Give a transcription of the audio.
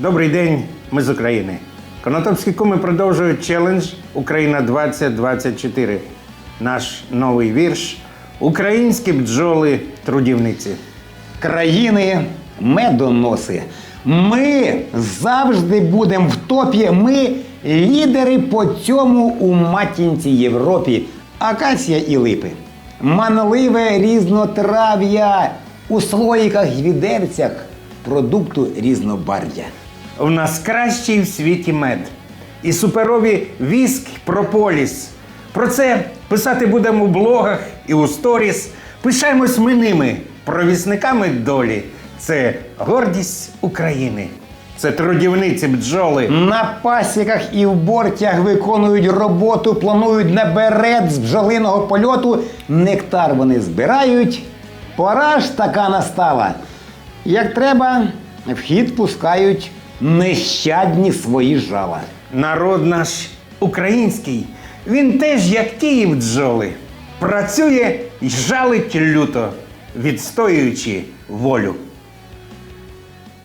Добрий день, ми з України. Конотопські куми продовжують челендж Україна 2024. Наш новий вірш Українські бджоли трудівниці. країни медоноси. Ми завжди будемо в топі. Ми лідери по цьому у матінці Європі. Акація і липи. Манливе різнотрав'я у слоїках й відерцях продукту різнобарв'я. У нас кращий в світі мед. І суперові віск прополіс. Про це писати будемо в блогах і у сторіс. Пишаємось ми ними, провісниками долі. Це гордість України. Це трудівниці бджоли. На пасіках і в бортях виконують роботу, планують наперед з бджолиного польоту. Нектар вони збирають. Пора ж така настала. Як треба, в хід пускають нещадні свої жала. Народ наш український, він теж, як Київ бджоли, працює й жалить люто, відстоюючи волю.